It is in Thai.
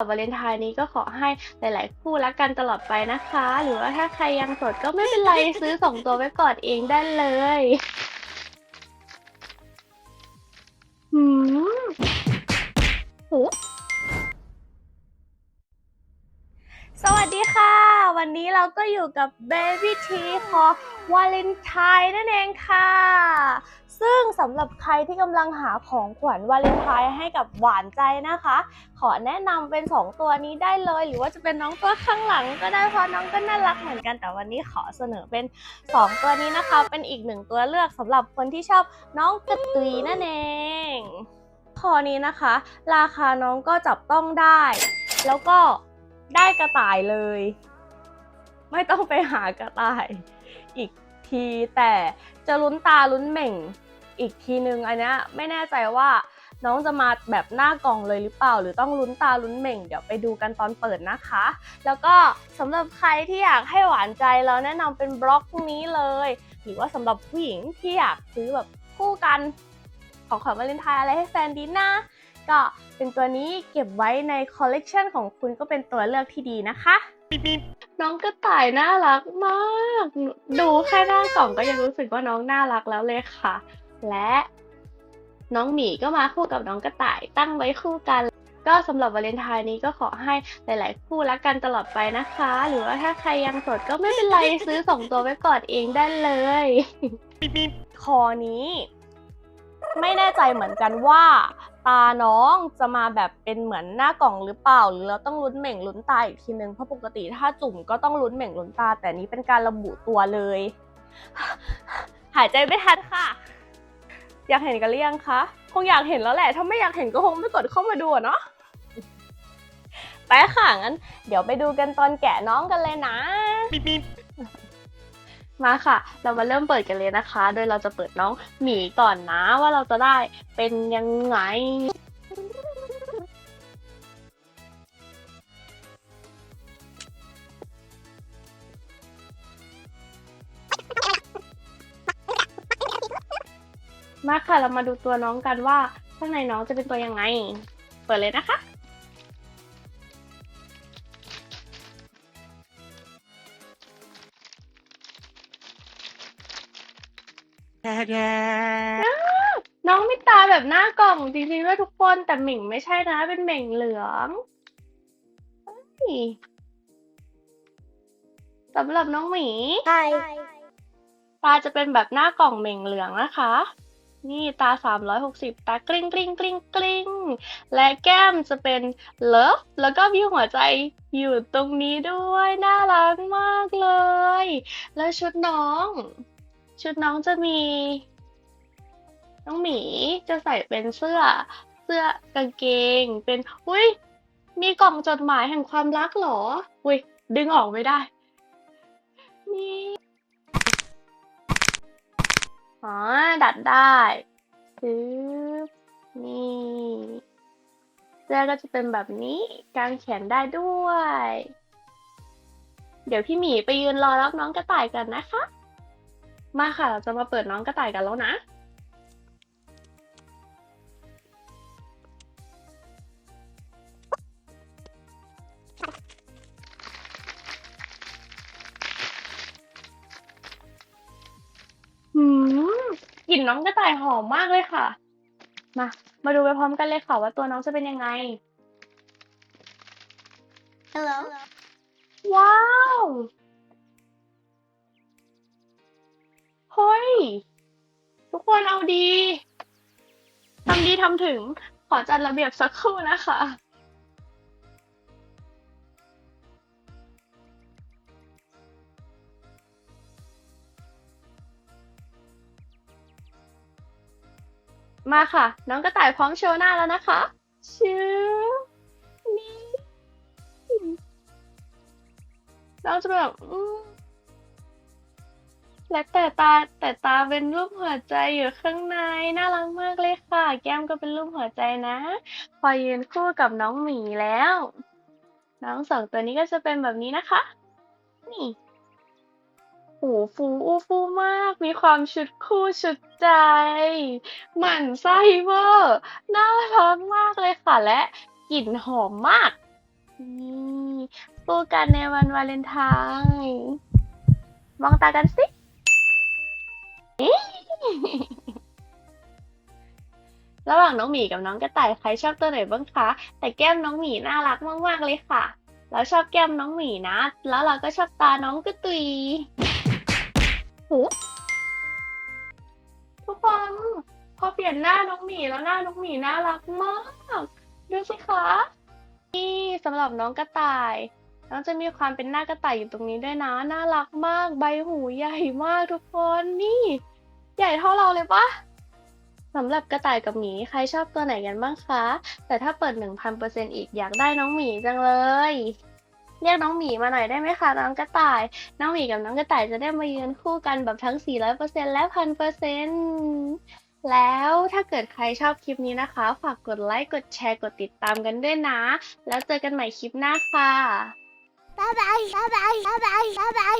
วาเลนไทน์นี้ก็ขอให้หลาย ๆ คู่รักกันตลอดไปนะคะ หรือว่าถ้าใครยังโสดก็ไม่เป็นไร ซื้อสองตัวไว้กอดเองได้เลยหืมโหสวัสดีค่ะ วันนี้เราก็อยู่กับ Baby T ของวาเลนไทน์นั่นเองค่ะ สำหรับใครที่กำลังหาของขวัญวาเลนไทน์ให้กับหวานใจนะคะ ขอแนะนำเป็น 2 ตัวนี้ได้เลย หรือว่าจะเป็นน้องตัวข้างหลังก็ได้เพราะน้องก็น่ารักเหมือนกันแต่วันนี้ขอเสนอเป็น 2 ตัวนี้นะคะ เป็นอีกหนึ่งตัวเลือกสำหรับคนที่ชอบน้องกระตุยนั่นเองคอนี้นะคะ ราคาน้องก็จับต้องได้ แล้วก็ได้กระต่ายเลย ไม่ต้องไปหากระต่ายอีกทีแต่จะลุ้นตาลุ้นเหม่ง อีกทีนึงอันนี้ไม่แน่ใจว่าน้องจะมาแบบหน้ากล่องเลยหรือเปล่า หรือต้องลุ้นตาลุ้นเหม่ง เดี๋ยวไปดูกันตอนเปิดนะคะ แล้วก็สำหรับใครที่อยากให้หวานใจเราแนะนำเป็นบล็อกนี้เลย หรือว่าสำหรับผู้หญิงที่อยากซื้อแบบคู่กันของขวัญวาเลนไทน์อะไรให้แฟนดีนะก็เป็นตัวนี้เก็บไว้ในคอลเลกชันของคุณก็เป็นตัวเลือกที่ดีนะคะน้องกระต่ายน่ารักมาก ดูแค่หน้ากล่องก็ยังรู้สึกว่าน้องน่ารักแล้วเลยค่ะ และน้องหมีก็มาคู่กับน้องกระต่ายตั้งไว้คู่กัน ก็สำหรับวาเลนไทน์นี้ก็ขอให้หลาย ๆ คู่รักกันตลอดไปนะคะ หรือว่าถ้าใครยังโสดก็ไม่เป็นไรซื้อสองตัวไว้กอดเองได้เลยคอนี้ ไม่แน่ใจเหมือนกันว่า ตาน้องจะมาแบบเป็นเหมือนหน้ากล่องหรือเปล่า หรือเราต้องลุ้นเหม่งลุ้นตาอีกทีนึงเพราะปกติถ้าจุ่มก็ต้องลุ้นเหม่งลุ้นตา แต่นี้เป็นการระบุตัวเลย หายใจไม่ทันค่ะ อยากเห็นกันหรือยังคะ คงอยากเห็นแล้วแหละ ถ้าไม่อยากเห็นก็คงไม่กดเข้ามาดูอะเนาะ ไปค่ะ งั้น เดี๋ยวไปดูกันตอนแกะน้องกันเลยนะมาค่ะ เรามาเริ่มเปิดกันเลยนะคะ โดยเราจะเปิดน้องหมีก่อนนะว่าเราจะได้เป็นยังไง มาค่ะเรามาดูตัวน้องกันว่าข้างในน้องจะเป็นตัวยังไง เปิดเลยนะคะน้องมีตาแบบหน้ากล่องจริงๆด้วยทุกคนแต่หมิ่งไม่ใช่นะ เป็นเหม่งเหลืองเฮ้ยสำหรับน้องหมี Hi. ตาจะเป็นแบบหน้ากล่องเหม่งเหลืองนะคะ นี่ตา 360 ตากริ้งกริ้งกริ้งกริ้งและแก้มจะเป็นเลิฟแล้วก็มีหัวใจอยู่ตรงนี้ด้วยน่ารักมากเลย แล้วชุดน้อง ชุดน้องจะมี น้องหมีจะใส่เป็นเสื้อ เสื้อกางเกง เป็นอุ้ยมีกล่องจดหมายแห่งความรักเหรอ อุ้ยดึงออกไม่ได้ นี่ อ๋อ ดัดได้ปึ๊บนี่เสื้อก็จะเป็นแบบนี้กางแขนได้ด้วย เดี๋ยวพี่หมีไปยืนรอรับน้องกระต่ายกันนะคะ มาค่ะ เราจะมาเปิดน้องกระต่ายกันแล้วนะ กลิ่นน้องกระต่ายหอมมากเลยค่ะ มา มาดูไปพร้อมกันเลยค่ะว่าตัวน้องจะเป็นยังไง Hello. ว้าว เฮ้ย ทุกคนเอาดี ทำดีทำถึง ขอจัดระเบียบสักครู่นะคะ มาค่ะ น้องกระต่ายพร้อมโชว์หน้าแล้วนะคะชื่อนี่เราจะแบบและแต่ตาแต่ตาเป็นรูปหัวใจอยู่ข้างในน่ารักมากเลยค่ะ แก้มก็เป็นรูปหัวใจนะ พอยืนคู่กับน้องหมีแล้ว น้องสองตัวนี้ก็จะเป็นแบบนี้นะคะ นี่ หูฟูอู้ฟูมาก มีความชุดคู่ชุดใจ หมั่นไส้เวอร์น่ารักมากเลยค่ะ และกลิ่นหอมมาก นี่สู้กันในวันวาเลนไทน์มองตากันสิระหว่างน้องหมีกับน้องกระต่ายใครชอบตัวไหนบ้างคะ แต่แก้มน้องหมีน่ารักมากๆเลยค่ะ เราชอบแก้มน้องหมีนะ แล้วเราก็ชอบตาน้องกระตุย ทุกคนพอเปลี่ยนหน้าน้องหมีแล้วหน้าน้องหมีน่ารักมาก ดูสิคะ นี่สำหรับน้องกระต่ายน้องจะมีความเป็นหน้ากระต่ายอยู่ตรงนี้ด้วยนะ น่ารักมาก ใบหูใหญ่มากทุกคนนี่ ใหญ่เท่าเราเลยปะสำหรับกระต่ายกับหมีใครชอบตัวไหนกันบ้างคะ แต่ถ้าเปิด 1,000%อีกอยากได้น้องหมีจังเลย เรียกน้องหมีมาหน่อยได้ไหมคะน้องกระต่าย น้องหมีกับน้องกระต่ายจะได้มายืนคู่กันแบบทั้ง 400%และ 1,000%แล้วถ้าเกิดใครชอบคลิปนี้นะคะ ฝากกดไลค์กดแชร์กดติดตามกันด้วยนะ แล้วเจอกันใหม่คลิปหน้าค่ะ บ๊ายบายบ๊ายบายบ๊ายบาย